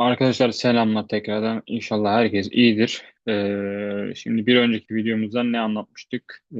Arkadaşlar selamlar tekrardan. İnşallah herkes iyidir. Ee, şimdi bir önceki videomuzda ne anlatmıştık? Ee,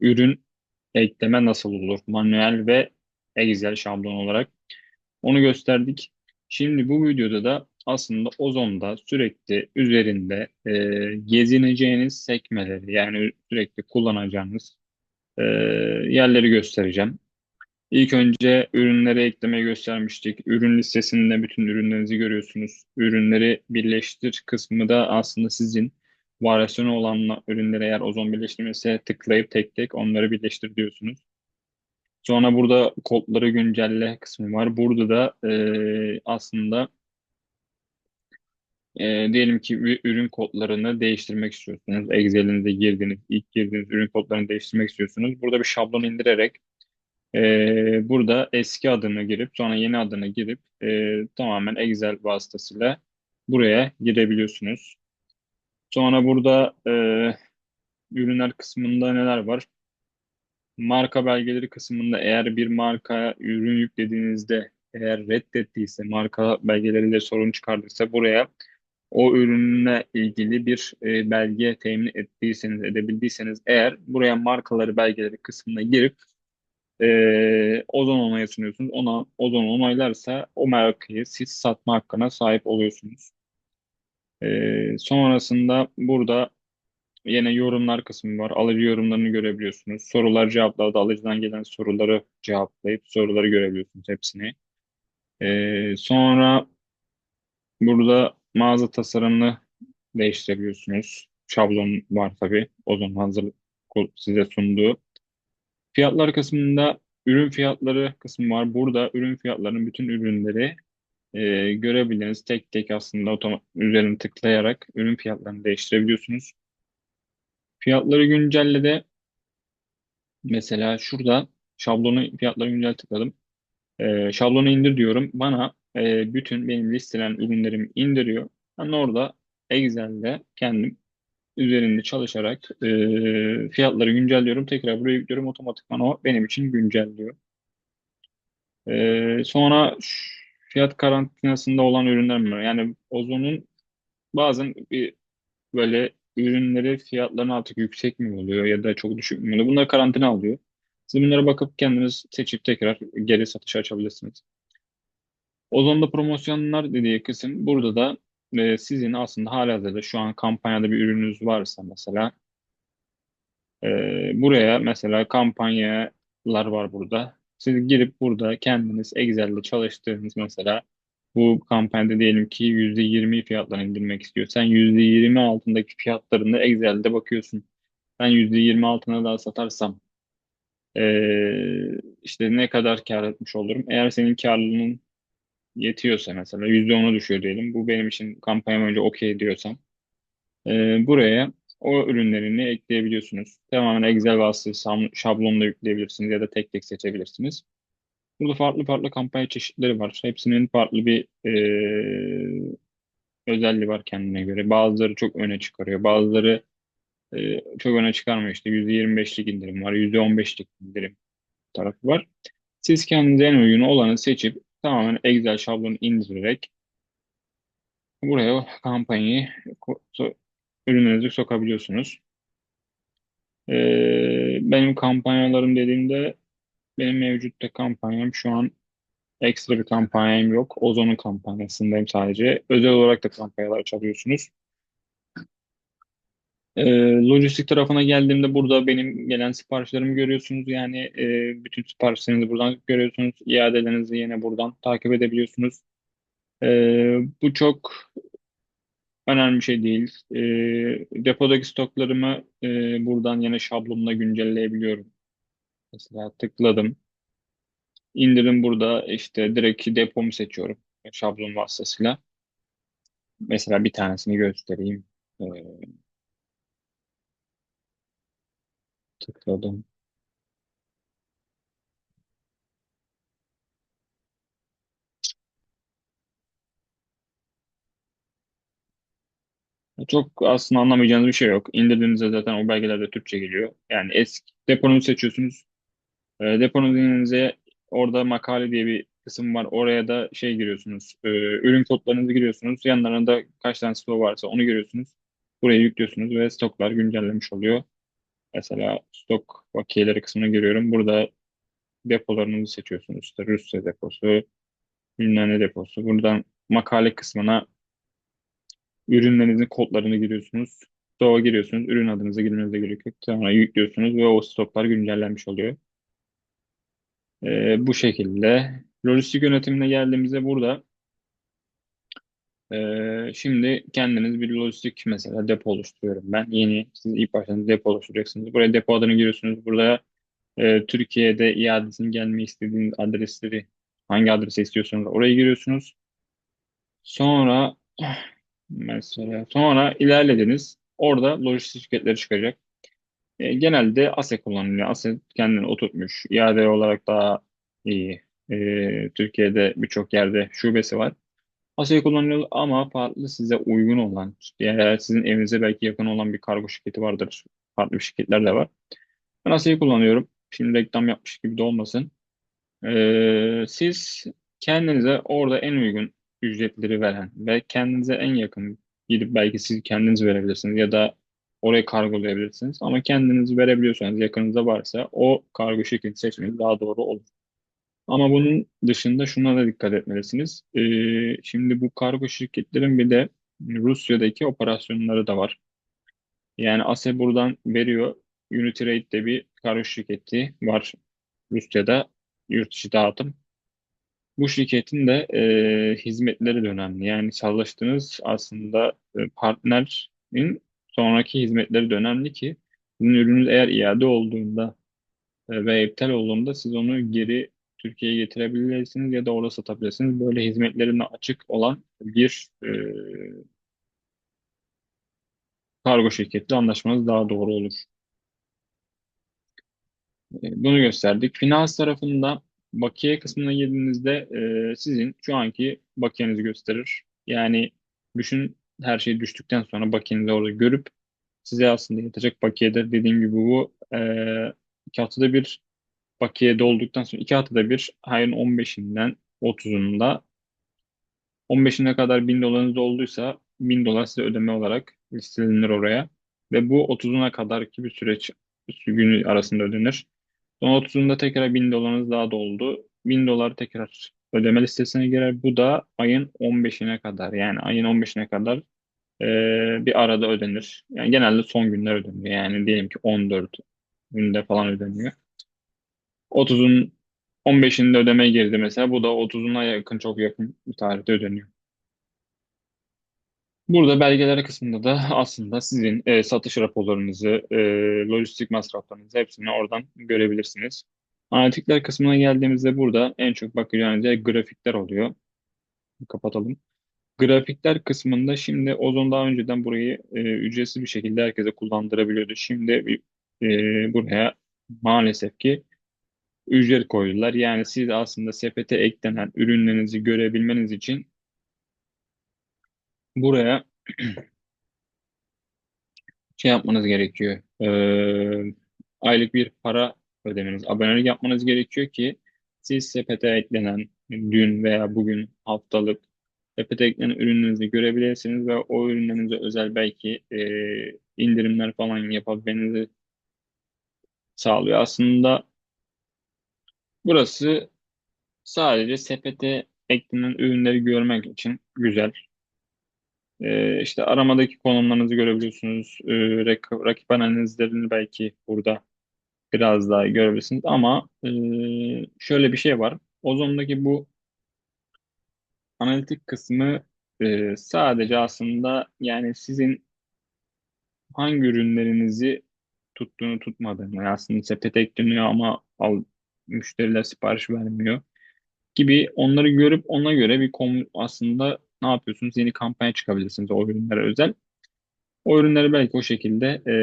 ürün ekleme nasıl olur? Manuel ve Excel şablon olarak. Onu gösterdik. Şimdi bu videoda da aslında Ozon'da sürekli üzerinde e, gezineceğiniz sekmeleri yani sürekli kullanacağınız e, yerleri göstereceğim. İlk önce ürünleri ekleme göstermiştik. Ürün listesinde bütün ürünlerinizi görüyorsunuz. Ürünleri birleştir kısmı da aslında sizin varyasyonu olan ürünleri eğer ozon birleştirmesi tıklayıp tek tek onları birleştir diyorsunuz. Sonra burada kodları güncelle kısmı var. Burada da e, aslında e, diyelim ki ürün kodlarını değiştirmek istiyorsunuz. Excel'inize girdiniz, ilk girdiğiniz ürün kodlarını değiştirmek istiyorsunuz. Burada bir şablon indirerek ee, burada eski adını girip sonra yeni adını girip e, tamamen Excel vasıtasıyla buraya girebiliyorsunuz. Sonra burada e, ürünler kısmında neler var? Marka belgeleri kısmında eğer bir markaya ürün yüklediğinizde eğer reddettiyse, marka belgeleriyle sorun çıkardıysa buraya o ürünle ilgili bir e, belge temin ettiyseniz, edebildiyseniz eğer buraya markaları belgeleri kısmına girip e, Ozon onayı sunuyorsunuz. Ona Ozon onaylarsa o markayı siz satma hakkına sahip oluyorsunuz. E, sonrasında burada yine yorumlar kısmı var. Alıcı yorumlarını görebiliyorsunuz. Sorular cevaplarda alıcıdan gelen soruları cevaplayıp soruları görebiliyorsunuz hepsini. E, sonra burada mağaza tasarımını değiştirebiliyorsunuz. Şablon var tabii. Ozon hazır size sunduğu. Fiyatlar kısmında ürün fiyatları kısmı var. Burada ürün fiyatlarının bütün ürünleri e, görebiliriz. Tek tek aslında üzerine tıklayarak ürün fiyatlarını değiştirebiliyorsunuz. Fiyatları güncelle de mesela şurada şablonu fiyatları güncel tıkladım. E, şablonu indir diyorum. Bana e, bütün benim listelen ürünlerimi indiriyor. Ben orada Excel'de kendim üzerinde çalışarak e, fiyatları güncelliyorum. Tekrar buraya yüklüyorum. Otomatikman o benim için güncelliyor. E, sonra fiyat karantinasında olan ürünler var? Yani Ozon'un bazen bir böyle ürünleri fiyatların artık yüksek mi oluyor ya da çok düşük mü oluyor? Bunları karantina alıyor. Siz bunlara bakıp kendiniz seçip tekrar geri satışa açabilirsiniz. Ozon'da promosyonlar dediği kısım burada da sizin aslında halihazırda şu an kampanyada bir ürününüz varsa mesela e, buraya mesela kampanyalar var burada. Siz girip burada kendiniz Excel'de çalıştığınız mesela bu kampanyada diyelim ki %20 fiyatlarını indirmek istiyor. Sen %20 altındaki fiyatlarını Excel'de bakıyorsun. Ben %20 altına daha satarsam e, işte ne kadar kar etmiş olurum? Eğer senin karlılığın yetiyorsa mesela %10'a düşüyor diyelim. Bu benim için kampanya önce okey diyorsam e, buraya o ürünlerini ekleyebiliyorsunuz. Tamamen Excel vasıtası şablonla yükleyebilirsiniz ya da tek tek seçebilirsiniz. Burada farklı farklı kampanya çeşitleri var. Hepsinin farklı bir e, özelliği var kendine göre. Bazıları çok öne çıkarıyor. Bazıları e, çok öne çıkarmıyor. İşte %25'lik indirim var, %15'lik indirim tarafı var. Siz kendinize en uygun olanı seçip tamamen Excel şablonu indirerek buraya kampanyayı ürünlerinizi sokabiliyorsunuz. Ee, benim kampanyalarım dediğimde benim mevcutta kampanyam şu an ekstra bir kampanyam yok. Ozon'un kampanyasındayım sadece. Özel olarak da kampanyalar çalıyorsunuz. E, lojistik tarafına geldiğimde burada benim gelen siparişlerimi görüyorsunuz. Yani e, bütün siparişlerinizi buradan görüyorsunuz. İadelerinizi yine buradan takip edebiliyorsunuz. E, bu çok önemli bir şey değil. E, depodaki stoklarımı e, buradan yine şablonla güncelleyebiliyorum. Mesela tıkladım. İndirim burada işte direkt depomu seçiyorum şablon vasıtasıyla. Mesela bir tanesini göstereyim. E, tıkladım. Çok aslında anlamayacağınız bir şey yok. İndirdiğinizde zaten o belgelerde Türkçe geliyor. Yani eski deponuzu seçiyorsunuz. E, deponuzu orada makale diye bir kısım var. Oraya da şey giriyorsunuz. e, ürün kodlarınızı giriyorsunuz. Yanlarında da kaç tane stok varsa onu giriyorsunuz. Buraya yüklüyorsunuz ve stoklar güncellemiş oluyor. Mesela stok bakiyeleri kısmına giriyorum. Burada depolarınızı seçiyorsunuz. İşte Rusya deposu, bilmem deposu. Buradan makale kısmına ürünlerinizin kodlarını giriyorsunuz. Stoğa giriyorsunuz. Ürün adınızı girmenize gerek yok. Sonra yüklüyorsunuz ve o stoklar güncellenmiş oluyor. Ee, bu şekilde. Lojistik yönetimine geldiğimizde burada e, şimdi kendiniz bir lojistik mesela depo oluşturuyorum ben. Yeni siz ilk başta depo oluşturacaksınız. Buraya depo adını giriyorsunuz. Burada e, Türkiye'de iadesinin gelmeyi istediğiniz adresleri hangi adrese istiyorsanız oraya giriyorsunuz. Sonra mesela sonra ilerlediniz. Orada lojistik şirketleri çıkacak. E, genelde ASE kullanılıyor. ASE kendini oturtmuş. İade olarak daha iyi. E, Türkiye'de birçok yerde şubesi var. ASE kullanılıyor ama farklı size uygun olan, eğer sizin evinize belki yakın olan bir kargo şirketi vardır. Farklı şirketler de var. Ben ASE'yi kullanıyorum. Şimdi reklam yapmış gibi de olmasın. E, siz kendinize orada en uygun ücretleri veren ve kendinize en yakın gidip belki siz kendiniz verebilirsiniz ya da oraya kargolayabilirsiniz. Ama kendiniz verebiliyorsanız yakınınızda varsa o kargo şirketi seçmeniz daha doğru olur. Ama bunun dışında şuna da dikkat etmelisiniz. Ee, şimdi bu kargo şirketlerin bir de Rusya'daki operasyonları da var. Yani ASE buradan veriyor. Unitrade'de bir kargo şirketi var Rusya'da yurt dışı dağıtım. Bu şirketin de e, hizmetleri de önemli. Yani çalıştığınız aslında e, partnerin sonraki hizmetleri de önemli ki sizin ürününüz eğer iade olduğunda e, ve iptal olduğunda siz onu geri Türkiye'ye getirebilirsiniz ya da orada satabilirsiniz. Böyle hizmetlerine açık olan bir e, kargo şirketiyle anlaşmanız daha doğru olur. E, Bunu gösterdik. Finans tarafında bakiye kısmına girdiğinizde e, sizin şu anki bakiyenizi gösterir. Yani düşün her şey düştükten sonra bakiyenizi orada görüp size aslında yatacak bakiyedir. Dediğim gibi bu e, haftada bir bakiye dolduktan sonra iki haftada bir ayın 15'inden 30'unda 15'ine kadar 1000 dolarınız olduysa 1000 dolar size ödeme olarak listelenir oraya. Ve bu 30'una kadar ki bir süreç günü arasında ödenir. Sonra 30'unda tekrar 1000 dolarınız daha doldu. 1000 dolar tekrar ödeme listesine girer. Bu da ayın 15'ine kadar yani ayın 15'ine kadar e, bir arada ödenir. Yani genelde son günler ödeniyor. Yani diyelim ki 14 günde falan ödeniyor. 30'un 15'inde ödeme girdi mesela. Bu da 30'una yakın çok yakın bir tarihte ödeniyor. Burada belgeler kısmında da aslında sizin e, satış raporlarınızı, e, lojistik masraflarınızı hepsini oradan görebilirsiniz. Analitikler kısmına geldiğimizde burada en çok bakacağınız yer grafikler oluyor. Kapatalım. Grafikler kısmında şimdi Ozon daha önceden burayı e, ücretsiz bir şekilde herkese kullandırabiliyordu. Şimdi e, buraya maalesef ki ücret koydular. Yani siz aslında sepete eklenen ürünlerinizi görebilmeniz için buraya şey yapmanız gerekiyor. Ee, aylık bir para ödemeniz, abonelik yapmanız gerekiyor ki siz sepete eklenen dün veya bugün haftalık sepete eklenen ürünlerinizi görebilirsiniz ve o ürünlerinize özel belki e, indirimler falan yapabilmenizi sağlıyor. Aslında burası sadece sepete eklenen ürünleri görmek için güzel. Ee, işte aramadaki konumlarınızı görebiliyorsunuz. Ee, rak- rakip analizlerini belki burada biraz daha görebilirsiniz. Ama e, şöyle bir şey var. Ozon'daki bu analitik kısmı e, sadece aslında yani sizin hangi ürünlerinizi tuttuğunu tutmadığını yani aslında sepete ekleniyor ama al, müşteriler sipariş vermiyor gibi onları görüp ona göre bir kom aslında ne yapıyorsunuz? Yeni kampanya çıkabilirsiniz o ürünlere özel. O ürünleri belki o şekilde e,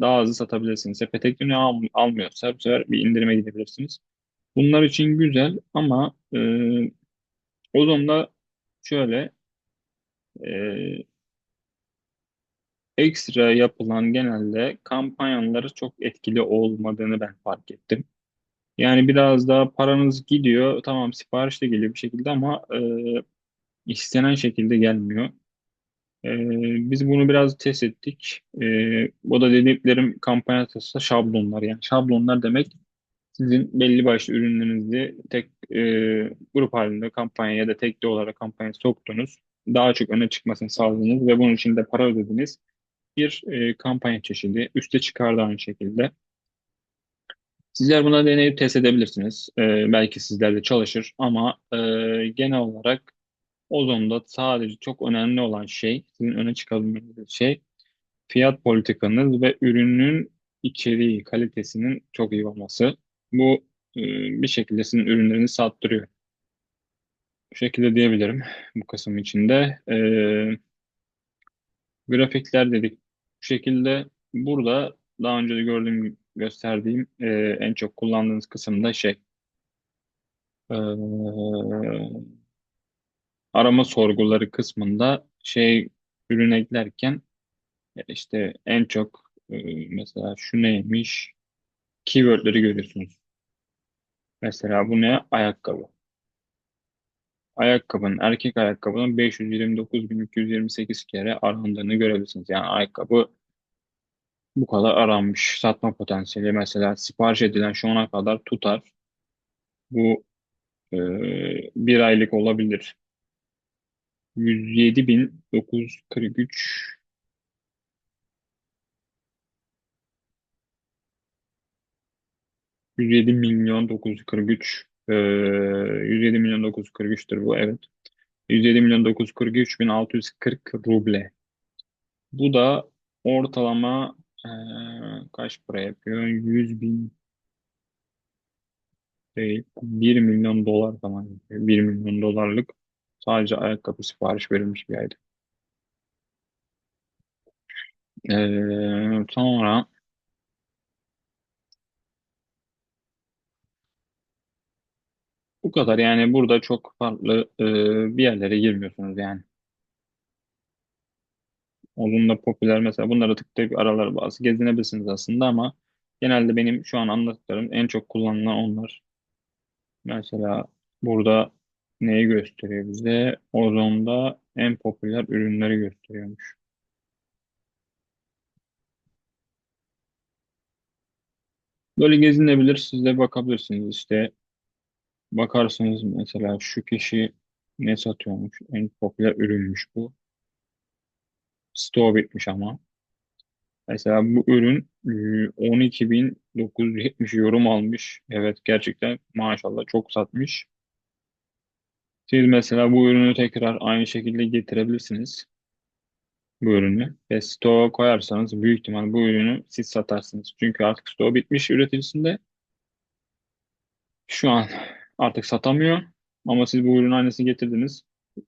daha hızlı satabilirsiniz. Sepete ekleniyor al, almıyorsa bu sefer bir indirime gidebilirsiniz. Bunlar için güzel ama e, Ozon'da şöyle e, ekstra yapılan genelde kampanyaları çok etkili olmadığını ben fark ettim. Yani biraz daha paranız gidiyor. Tamam sipariş de geliyor bir şekilde ama e, istenen şekilde gelmiyor. E, biz bunu biraz test ettik. E, o da dediklerim kampanya tasarısı şablonlar. Yani şablonlar demek sizin belli başlı ürünlerinizi tek e, grup halinde kampanya ya da tekli olarak kampanya soktunuz. Daha çok öne çıkmasını sağladınız ve bunun için de para ödediniz. Bir e, kampanya çeşidi. Üste çıkardı aynı şekilde. Sizler buna deneyip test edebilirsiniz. E, belki sizlerde çalışır ama e, genel olarak Ozon'da sadece çok önemli olan şey, sizin öne çıkabilmeniz şey fiyat politikanız ve ürünün içeriği, kalitesinin çok iyi olması. Bu e, bir şekilde sizin ürünlerinizi sattırıyor. Bu şekilde diyebilirim bu kısım içinde. E, grafikler dedik. Bu şekilde burada daha önce de gördüğüm, gösterdiğim e, en çok kullandığınız kısımda şey e, arama sorguları kısmında şey ürün eklerken işte en çok e, mesela şu neymiş keywordleri görüyorsunuz. Mesela bu ne? Ayakkabı. Ayakkabının, erkek ayakkabının 529.228 kere arandığını görebilirsiniz. Yani ayakkabı bu kadar aranmış. Satma potansiyeli mesela sipariş edilen şu ana kadar tutar. Bu e, bir aylık olabilir. 107.943 107 milyon 943 e, 107 milyon 943'tür bu evet. 107 milyon 943 bin 640 ruble. Bu da ortalama e, kaç para yapıyor? 100 bin değil. 1 milyon dolar falan yapıyor. 1 milyon dolarlık sadece ayakkabı sipariş verilmiş bir ayda. E, sonra bu kadar yani burada çok farklı e, bir yerlere girmiyorsunuz yani. Onun da popüler mesela bunları tıklayıp aralar bazı gezinebilirsiniz aslında ama genelde benim şu an anlattıklarım en çok kullanılan onlar. Mesela burada neyi gösteriyor bize? Ozon'da en popüler ürünleri gösteriyormuş. Böyle gezinebilir, siz de bakabilirsiniz işte. Bakarsınız mesela şu kişi ne satıyormuş? En popüler ürünmüş bu. Stoğu bitmiş ama. Mesela bu ürün e, 12.970 yorum almış. Evet gerçekten maşallah çok satmış. Siz mesela bu ürünü tekrar aynı şekilde getirebilirsiniz. Bu ürünü ve stoğa koyarsanız büyük ihtimal bu ürünü siz satarsınız. Çünkü artık stoğu bitmiş üreticisinde. Şu an artık satamıyor. Ama siz bu ürünün aynısını getirdiniz.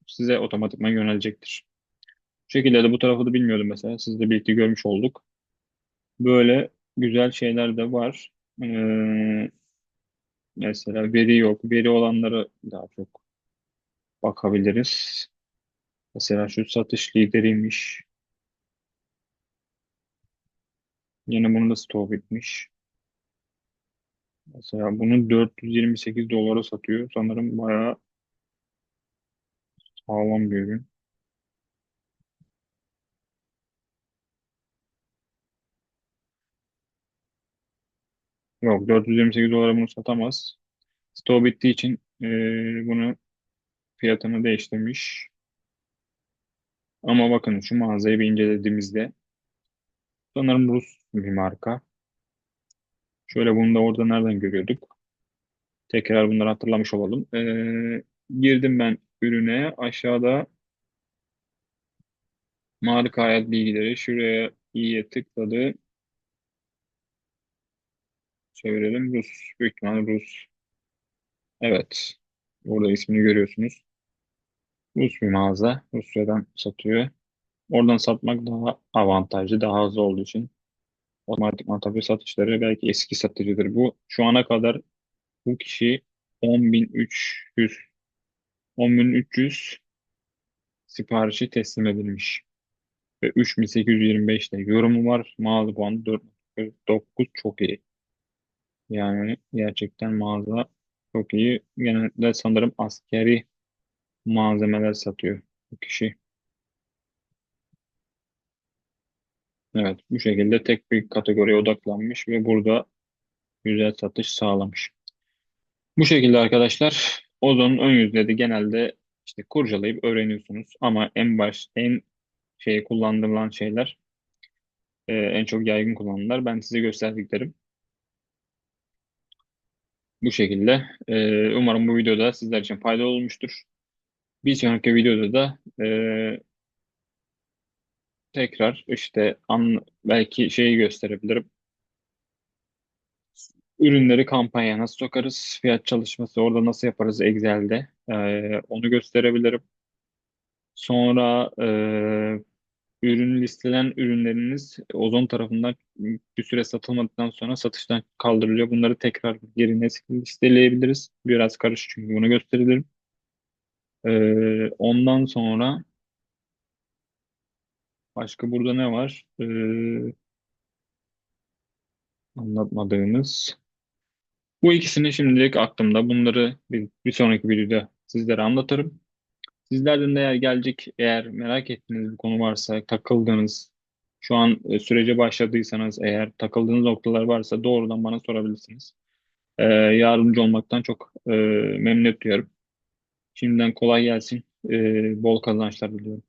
Size otomatikman yönelecektir. Bu şekilde de bu tarafı da bilmiyordum mesela. Sizle birlikte görmüş olduk. Böyle güzel şeyler de var. Ee, mesela veri yok. Veri olanları daha çok bakabiliriz. Mesela şu satış lideriymiş. Yine bunun da stoğu bitmiş. Mesela bunu 428 dolara satıyor. Sanırım bayağı sağlam bir ürün. Yok 428 dolara bunu satamaz. Stoğu bittiği için e, bunu fiyatını değiştirmiş. Ama bakın şu mağazayı bir incelediğimizde sanırım Rus bir marka. Şöyle bunu da orada nereden görüyorduk? Tekrar bunları hatırlamış olalım. E, girdim ben ürüne. Aşağıda marka hayat bilgileri. Şuraya iyiye tıkladı. Çevirelim. Rus. Büyük ihtimalle Rus. Evet. Orada ismini görüyorsunuz. Rus bir mağaza. Rusya'dan satıyor. Oradan satmak daha avantajlı, daha hızlı olduğu için. Otomatikman tabii satışları belki eski satıcıdır bu. Şu ana kadar bu kişi 10.300 10.300 siparişi teslim edilmiş. Ve 3.825 de yorumu var. Mağaza puanı 4.9 çok iyi. Yani gerçekten mağaza çok iyi. Genellikle sanırım askeri malzemeler satıyor bu kişi. Evet, bu şekilde tek bir kategoriye odaklanmış ve burada güzel satış sağlamış. Bu şekilde arkadaşlar Ozon'un ön yüzleri genelde işte kurcalayıp öğreniyorsunuz ama en baş en şey kullanılan şeyler e, en çok yaygın kullanılanlar ben size gösterdiklerim. Bu şekilde. E, umarım bu videoda sizler için faydalı olmuştur. Bir sonraki videoda da e, tekrar işte an, belki şeyi gösterebilirim. Ürünleri kampanya nasıl sokarız? Fiyat çalışması orada nasıl yaparız Excel'de? E, onu gösterebilirim. Sonra e, ürün listelen ürünleriniz Ozon tarafından bir süre satılmadıktan sonra satıştan kaldırılıyor. Bunları tekrar geri listeleyebiliriz. Biraz karışık çünkü bunu gösterebilirim. Ee, ondan sonra başka burada ne var? Ee, anlatmadığımız. Bu ikisini şimdilik aklımda. Bunları bir, bir sonraki videoda sizlere anlatırım. Sizlerden de eğer gelecek, eğer merak ettiğiniz bir konu varsa, takıldığınız, şu an e, sürece başladıysanız, eğer takıldığınız noktalar varsa doğrudan bana sorabilirsiniz. Ee, yardımcı olmaktan çok e, memnun duyarım. Şimdiden kolay gelsin, e, bol kazançlar diliyorum.